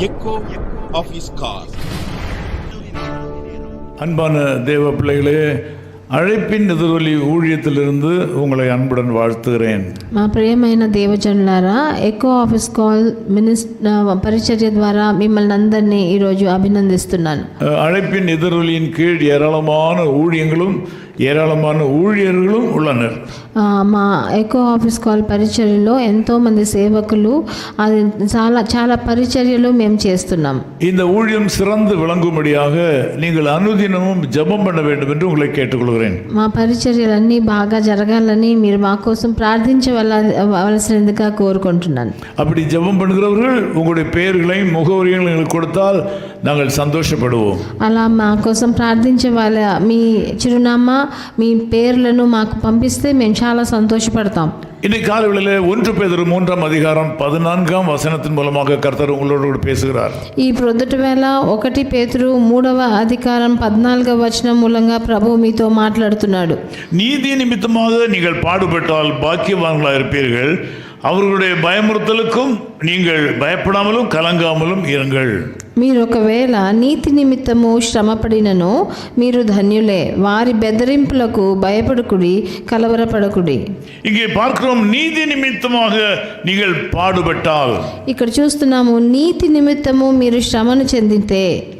echo of his call. அன்பான தேவ பிள்ளைகளே அழைப்பின் எதிரொலி ஊழியத்திலிருந்து உங்களை அன்புடன் வாழ்த்துகிறேன் మా ప్రియమైన దేవజనులారా ఎకో ఆఫీస్ కాల్ మినిస్ పరిచర్య ద్వారా మిమ్మల్ని అందరినీ ఈరోజు అభినందిస్తున్నాను அஹ், அழைப்பின் எதிரொலியின் கீழ் ஏராளமான ஊழியங்களும் ஏராளமான ஊழியர்களும் உள்ளனர் ఆ, మా ఎకో ఆఫీస్ కాల్ పరిచర్యలో ఎంతోమంది సేవకులు అది చాలా చాలా పరిచర్యలు మేము చేస్తున్నాం இந்த ஊழியம் சிறந்து விளங்கும்படியாக நீங்கள் அனுதினமும் ஜெபம் பண்ண வேண்டும் என்று உங்களை கேட்டுக்கொள்கிறேன் మా పరిచర్యలన్నీ బాగా జరగాలని మీరు మా కోసం ప్రార్థించవలసినదిగా కోరుకుంటున్నాను அப்படி ஜெபம் பண்ணுகிறவர்கள் உங்களுடைய பெயர்களையும் முகவரிகளையும் எங்களுக்கு கொடுத்தால் நாங்கள் சந்தோஷப்படுவோம் అలా మా కోసం ప్రార్థించే వాళ్ళ మీ చిరునామా మీ పేర్లను మాకు పంపిస్తే మేము చాలా సంతోషపడతాం இன்னைக்கு காலையில் ஒன்று பேதர் மூன்றாம் அதிகாரம் பதினான்காம் வசனத்தின் மூலமாக கர்த்தர் உங்களோடு கூட பேசுகிறார் ఈ ప్రొద్దుట వేళ ఒకటి పేతురు మూడవ అధికారం పద్నాలుగవ వచనం మూలంగా ప్రభు మీతో మాట్లాడుతున్నాడు நீதி நிமித்தமாக நீங்கள் பாடுபட்டால் பாக்கியவான்களாக இருப்பீர்கள் அவர்களுடைய பயமுறுத்தலுக்கும் நீங்கள் பயப்படாமலும் கலங்காமலும் இருங்கள் మీరు ఒకవేళ నీతి నిమిత్తము శ్రమపడినను మీరు ధన్యులే వారి బెదిరింపులకు భయపడకుడి కలవరపడకుడి இங்கே பார்க்கிறோம் நீதி நிமித்தமாக நீங்கள் பாடுபட்டால் ఇక్కడ చూస్తున్నాము నీతి నిమిత్తము మీరు శ్రమను చెందితే அஹ்,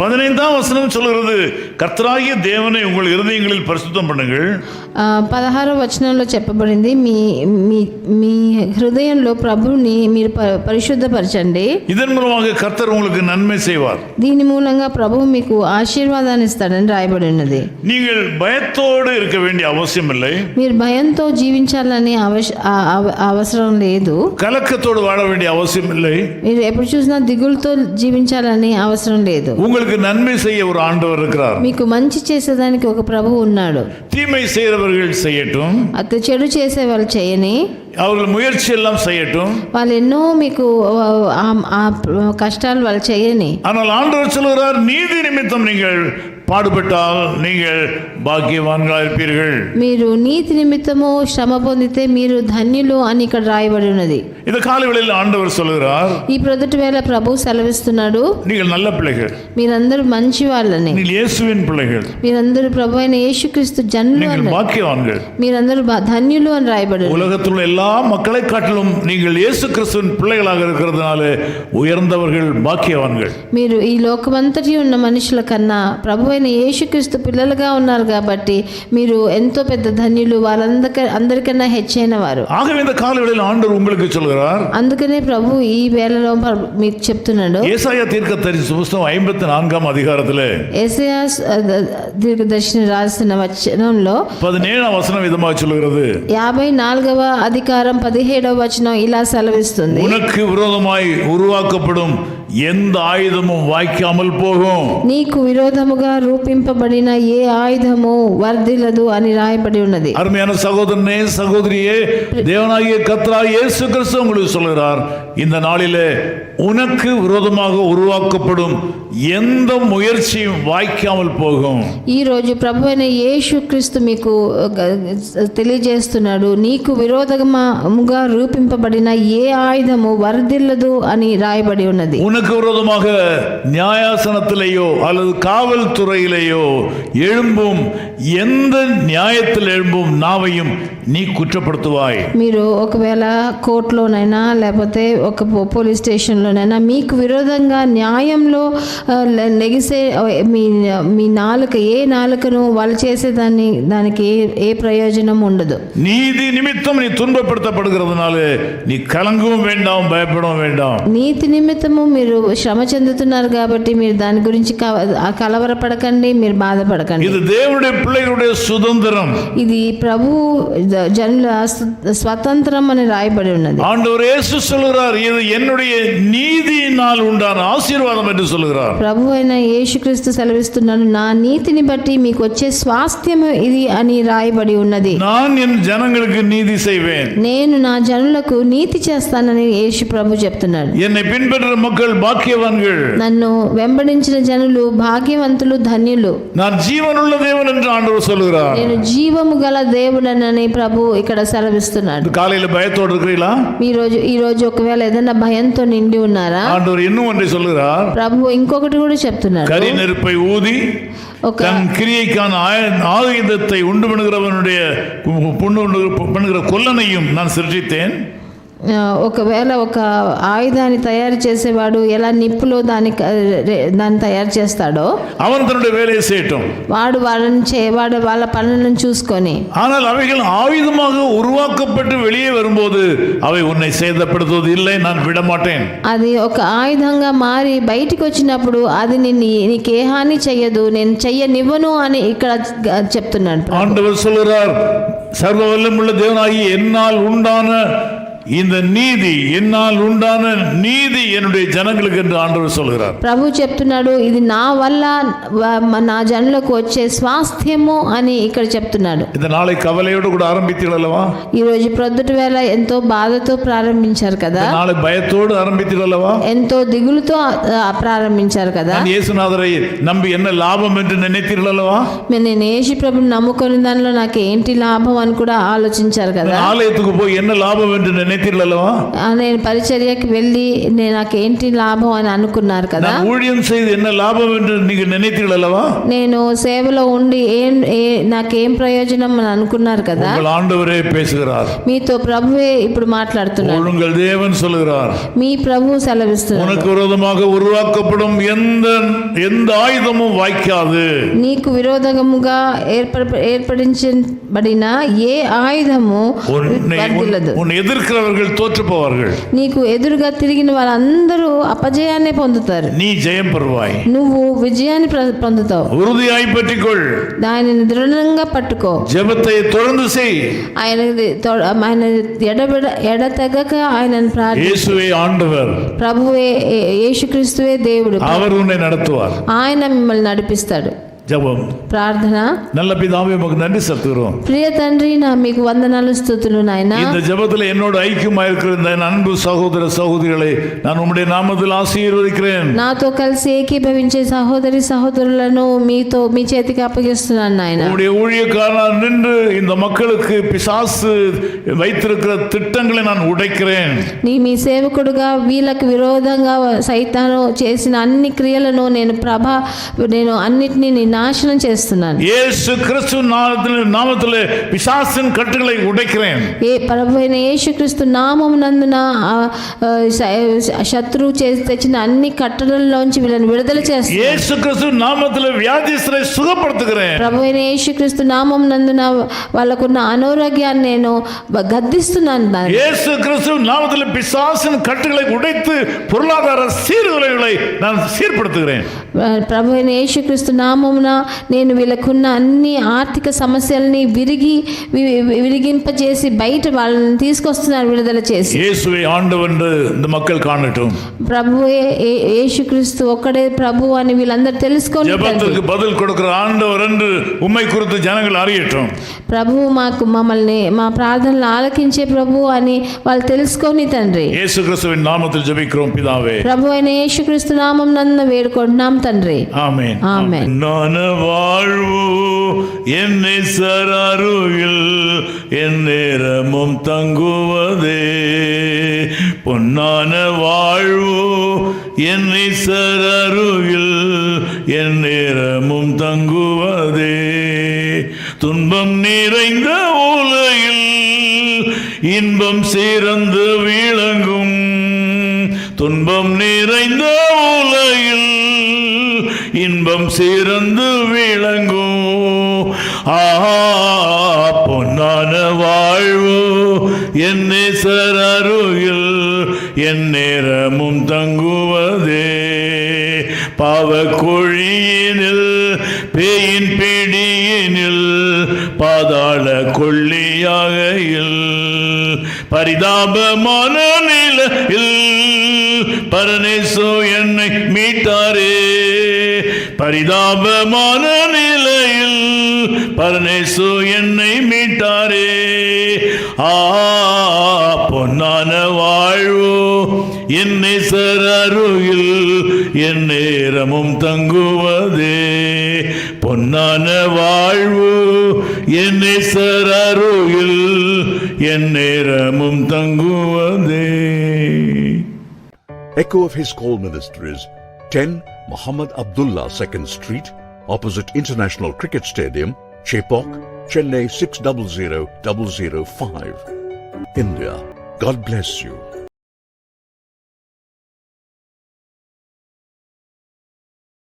பதினைந்தாம் வசனம் சொல்கிறது கர்த்தராகிய தேவனை உங்கள் இருதயங்களில் பரிசுத்தம் பண்ணுங்கள் ఆ, పదహారవ వచనంలో చెప్పబడింది మీ మీ మీ హృదయంలో ప్రభువుని మీరు ప- పరిశుద్ధపరచండి இதன் மூலமாக கர்த்தர் உங்களுக்கு நன்மை செய்வார் దీని మూలంగా ప్రభువు మీకు ఆశీర్వాదాన్ని ఇస్తాడని రాయబడి ఉన్నది நீங்கள் பயத்தோடு இருக்க வேண்டிய அவசியம் இல்லை మీరు భయంతో జీవించాలని అవశ ఆ- అవ- అవసరం లేదు கலக்கத்தோடு வாழ வேண்டிய அவசியம் இல்லை మీరు ఎప్పుడు చూసినా దిగులుతో జీవించాలని అవసరం లేదు உங்களுக்கு நன்மை செய்ய ஒரு ஆண்டவர் இருக்கிறார் మీకు మంచి చేసేదానికి ఒక ప్రభువు ఉన్నాడు தீமை செய்கிறவர்கள் செய்யட்டும் అత చెడు చేసే వాళ్ళు చేయని அவர்கள் முயற்சி எல்லாம் செய்யட்டும் వాళ్ళు ఎన్నో మీకు ఆ- ఆ- ఆ కష్టాలు వాళ్ళు చేయని ஆனால் ஆண்டவர் சொல்கிறார் நீதி நிமித்தம் நீங்கள் பாடுபட்டால் நீங்கள் பாக்கியவான்களாக இருப்பீர்கள் మీరు నీతి నిమిత్తము శ్రమ పొందితే మీరు ధన్యులు అని ఇక్కడ రాయబడి ఉన్నది இந்த காலவெளியில் ஆண்டவர் சொல்கிறார் ఈ ప్రొద్దుటి వేళ ప్రభు సెలవిస్తున్నాడు நீங்கள் நல்ல பிள்ளைகள் మీరందరూ మంచి వాళ్ళని நீங்கள் இயேசுவின் பிள்ளைகள் మీరందరూ ప్రభు అయిన యేసుక్రీస్తు జనులు நீங்கள் అని பாக்கியவான்கள் మీరందరూ బ- ధన్యులు అని రాయబడి ఉన్నది. உலகத்தில் உள்ள எல்லா மக்களை காட்டிலும் நீங்கள் இயேசு கிறிஸ்துவின் பிள்ளைகளாக இருக்கிறதுனால உயர்ந்தவர்கள் பாக்கியவான்கள் మీరు ఈ లోకమంతటి ఉన్న మనుషుల కన్నా ప్రభు అయిన యేసుక్రీస్తు పిల్లలుగా ఉన్నారు కాబట్టి మీరు ఎంతో పెద్ద ధన్యులు వాళ్ళందరి అందరికన్నా హెచ్చైన వారు ஆகவே இந்த காலவெளியில் ஆண்டவர் உங்களுக்கு சொல்கிறார் అందుకనే ప్రభు ఈ వేళలో ప్ర- మీకు చెప్తున్నాడు ஏசாயா தீர்க்க தரிசி புஸ்தகம் ஐம்பத்தி நான்காம் அதிகாரத்தில் ఏసయాస్ దీర్ఘదర్శిని రాసిన వచనంలో பதினேழாம் வசனம் விதமாக சொல்கிறது యాభై నాలుగవ అధికారం పదిహేడవ వచనం ఇలా సెలవిస్తుంది உனக்கு விரோதமாய் உருவாக்கப்படும் எந்த ஆயுதமும் வாய்க்காமல் போகும் నీకు విరోధముగా రూపింపబడిన ఏ ఆయుధము వర్ధిల్లదు అని రాయబడి ఉన్నది அருமையான சகோதரனே சகோதரியே தேவனாகிய கத்ரா இயேசு கிறிஸ்து உங்களுக்கு சொல்கிறார் இந்த நாளிலே உனக்கு விரோதமாக உருவாக்கப்படும் எந்த முயற்சியும் வாய்க்காமல் போகும் ఈ రోజు ప్రభు అయిన యేసు క్రీస్తు మీకు గ- తెలియజేస్తున్నాడు నీకు విరోధముగా రూపింపబడిన ఏ ఆయుధము వర్ధిల్లదు అని రాయబడి ఉన్నది உனக்கு விரோதமாக நியாயாசனத்திலேயோ அல்லது காவல்துறையிலேயோ எழும்பும் எந்த நியாயத்தில் எழும்பும் நாவையும் நீ குற்றப்படுத்துவாய் మీరు ఒకవేళ కోర్టులోనైనా లేకపోతే ఒక పో- పోలీస్ స్టేషన్లోనైనా మీకు విరోధంగా న్యాయంలో ఆ, లె- లెగిసే ఆ, మీ మీ నాలుక ఏ నాలుకను వాళ్ళు చేసేదాన్ని దానికి ఏ ఏ ప్రయోజనం ఉండదు நீதி நிமித்தம் நீ துன்பப்படுத்தப்படுகிறதுனால நீ கலங்கவும் வேண்டாம் பயப்படவும் வேண்டாம் నీతి నిమిత్తము మీరు శ్రమ చెందుతున్నారు కాబట్టి మీరు దాని గురించి క- ఆ కలవరపడకండి మీరు బాధపడకండి இது தேவனுடைய பிள்ளைகளுடைய சுதந்திரம் ఇది ప్రభు జ- జనుల స్వ- స్వతంత్రం అని రాయబడి ఉన్నది ஆண்டவர் இயேசு சொல்கிறார் இது என்னுடைய நீதியினால் உண்டான ஆசீர்வாதம் என்று சொல்கிறார் ప్రభు అయిన యేసుక్రీస్తు సెలవిస్తున్నాడు నా నీతిని బట్టి మీకు వచ్చే స్వాస్థ్యము ఇది అని రాయబడి ఉన్నది நான் என் ஜனங்களுக்கு நீதி செய்வேன் నేను నా జనులకు నీతి చేస్తానని యేసు ప్రభు చెప్తున్నాడు என்னை பின்பற்ற மக்கள் பாக்கியவான்கள் నన్ను వెంబడించిన జనులు భాగ్యవంతులు ధన్యులు நான் ஜீவனுள்ள தேவன் என்று ஆண்டவர் சொல்லுகிறார் నేను జీవము గల దేవుడనని ప్రభు ఇక్కడ సెలవిస్తున్నాడు இந்த காலையில பயத்தோடு இருக்கிறீங்களா ఈ రోజు ఈ రోజు ఒకవేళ ఏదైనా భయంతో నిండి ఉన్నారా ஆண்டவர் இன்னும் ஒன்றை சொல்லுகிறார் ప్రభు ఇంకొకటి కూడా చెప్తున్నాడు கரி நெருப்பை ஊதி ఒక தன் கிரியைக்கான ஆய- ஆயுதத்தை உண்டு பண்ணுகிறவனுடைய புண்ணு உண்டு பண்ணுகிற கொல்லனையும் நான் சிருஷ்டித்தேன் ఆ, ఒకవేళ ఒక ఆయుధాన్ని తయారు చేసేవాడు ఎలా నిప్పులో దాన్ని క- రే- దాన్ని తయారు చేస్తాడో அவன் தன்னுடைய வேலையை செய்யட்டும் వాడు వాళ్ళని చే వాడు వాళ్ళ పనులను చూసుకొని ஆனால் அவைகள் ஆயுதமாக உருவாக்கப்பட்டு வெளியே வரும்போது அவை உன்னை சேதப்படுத்துவது இல்லை நான் விட மாட்டேன் అది ఒక ఆయుధంగా మారి బయటికి వచ్చినప్పుడు అది నిన్ను నీకు ఏ హాని చెయ్యదు నేను చెయ్యనివ్వను అని ఇక్కడ గ- చెప్తున్నాడు ప్రభు. ஆண்டவர் சொல்கிறார் சர்வ வல்லமுள்ள தேவனாகி என்னால் உண்டான இந்த நீதி என்னால் உண்டான நீதி என்னுடைய ஜனங்களுக்கு என்று ஆண்டவர் சொல்கிறார் ప్రభు చెప్తున్నాడు ఇది నా వల్ల వ- నా జనులకు వచ్చే స్వాస్థ్యము అని ఇక్కడ చెప్తున్నాడు இந்த நாளை கவலையோடு கூட ஆரம்பித்தீர்கள் அல்லவா ఈ రోజు ప్రొద్దుటి వేళ ఎంతో బాధతో ప్రారంభించారు కదా இந்த நாளை பயத்தோடு ஆரம்பித்தீர்கள் அல்லவா ఎంతో దిగులుతో ఆ, ప్రారంభించారు కదా நான் இயேசுநாதரை நம்பி என்ன லாபம் என்று நினைத்தீர்கள் அல்லவா మరి నేను యేసు ప్రభుని నమ్ముకొని దానిలో నాకు ఏంటి లాభం అని కూడా ఆలోచించారు కదా ஆலயத்துக்கு போய் என்ன லாபம் என்று நினைத்தீர்கள் அல்லவா ఆ, నేను పరిచర్యకి వెళ్ళి నేను నాకు ఏంటి లాభం అని అనుకున్నారు కదా நான் ஊழியம் செய்து என்ன லாபம் என்று நீங்க நினைத்தீர்கள் அல்லவா నేను సేవలో ఉండి ఏం ఏ నాకేం ప్రయోజనం అని అనుకున్నారు కదా உங்கள் ஆண்டவரே பேசுகிறார் మీతో ప్రభువే ఇప్పుడు మాట్లాడుతున్నాడు உங்கள் தேவன் சொல்லுகிறார் మీ ప్రభు సెలవిస్తున్నాడు உனக்கு விரோதமாக உருவாக்கப்படும் எந்த எந்த ஆயுதமும் வாய்க்காது నీకు విరోధముగా ఏర్పడ ఏర్పడించబడిన ఏ ఆయుధము உன்னை వర్ధిల్లదు உன் எதிர்க்கிறவர்கள் தோற்று போவார்கள் నీకు ఎదురుగా తిరిగిన వాళ్ళందరూ అపజయాన్నే పొందుతారు நீ ஜெயம் பெறுவாய் నువ్వు విజయాన్ని ప్ర- పొందుతావు உறுதியாய் பற்றிக்கொள் దానిని దృఢంగా పట్టుకో ஜெபத்தை தொடர்ந்து செய் ఆయన ఆయన ఎడబెడ ఎడతెగక ఆయనను ప్రార్థి இயேசுவே ஆண்டவர் ప్రభువే ఏ- యేసుక్రీస్తువే దేవుడు அவர் உன்னை நடத்துவார் ఆయన మిమ్మల్ని నడిపిస్తాడు ஜெபம் ప్రార్థన நல்ல பிதாவே உமக்கு நன்றி செலுத்துகிறோம் ప్రియ తండ్రి నా మీకు వందనాలు స్థుతులు నాయన இந்த ஜெபத்தில் என்னோடு ஐக்கியமாக இருக்கிற இந்த என் அன்பு சகோதர சகோதரிகளை நான் உம்முடைய நாமத்தில் ஆசீர்வதிக்கிறேன் నాతో కలిసి ఏకీభవించే సహోదరి సహోదరులను మీతో మీ చేతికి అప్పగిస్తున్నాను నాయన உம்முடைய ஊழியக்காரனாக நின்று இந்த மக்களுக்கு பிசாசு வைத்திருக்கிற திட்டங்களை நான் உடைக்கிறேன் నీ మీ సేవకుడుగా వీళ్ళకి విరోధంగా సైతాను చేసిన అన్ని క్రియలను నేను ప్రభ నేను అన్నిటినీ నీ నాశనం చేస్తున్నాను இயேசு கிறிஸ்து நாமத்தில் நாமத்தில் பிசாசின் கட்டுகளை உடைக்கிறேன் ఏ ప్రభు అయిన యేసుక్రీస్తు నామమునందున ఆ, ఆ, శ- శత్రువు చేసి తెచ్చిన అన్ని కట్టడల్లోంచి వీళ్ళని విడుదల చేస్తాను இயேசு கிறிஸ்து நாமத்தில் வியாதிஸ்தரை சுகப்படுத்துகிறேன் ప్రభు అయిన యేసుక్రీస్తు నామం నందున వాళ్ళకున్న అనారోగ్యాన్ని నేను గద్దిస్తున్నాను దాన్ని இயேசு கிறிஸ்து நாமத்தில் பிசாசின் கட்டுகளை உடைத்து பொருளாதார சீர்குலைகளை நான் சீர்படுத்துகிறேன் ప్రభు అయిన యేసుక్రీస్తు నామమున నేను వీళ్ళకున్న అన్ని ఆర్థిక సమస్యల్ని విరిగి వి- వి- విరిగింపజేసి బయట వాళ్ళని తీసుకొస్తున్నాను విడుదల చేసి இயேசுவை ஆண்டவென்று இந்த மக்கள் காணட்டும் ప్రభువే ఏ- యేసుక్రీస్తు ఒక్కడే ప్రభు అని వీళ్ళందరూ తెలుసుకొని తండ్రి. ஜெபத்திற்கு பதில் கொடுக்கிற ஆண்டவர் என்று உம்மை குறித்து ஜனங்கள் அறியட்டும் ప్రభువు మాకు మమ్మల్ని మా ప్రార్థనలు ఆలకించే ప్రభు అని వాళ్ళు తెలుసుకొని తండ్రి இயேசு கிறிஸ்துவின் நாமத்தில் ஜெபிக்கிறோம் பிதாவே ప్రభు అయిన యేసుక్రీస్తు నామం నందు వేడుకుంటున్నాం தன்றே. ஆமேன். ஆமேன். நான் வாழ்வு என்னை சராருகில் என் நேரமும் தங்குவதே. பொன்னான வாழ்வு என்னை சரருகில் என் நேரமும் தங்குவதே. துன்பம் நிறைந்த உலகில் இன்பம் சிறந்து விளங்கும். துன்பம் நிறைந்த உலகில் இன்பம் சேர்ந்து விளங்கும். ஆ பொன்னான வாழ்வு என்னை சரருகில் என் நேரமும் தங்குவதே. பாவக்குழியினில் பேயின் பிடியினில் பாதாள கொள்ளியாகையில் பரிதாபமான நிலையில் பரநேசு என்னை மீட்டாரே. பரிதாபமான நிலையில் பரநேசு என்னை மீட்டாரே. ஆ பொன்னான வாழ்வு என்னை சர அருகில் என் நேரமும் தங்குவதே. பொன்னான வாழ்வு என்னை நேசர் அருகில் என் நேரமும் தங்குவதே. Echo of his call ministries 10 Muhammad Abdullah 2nd Street, opposite International Cricket Stadium, Chepok, Chennai 600005. India. God bless you.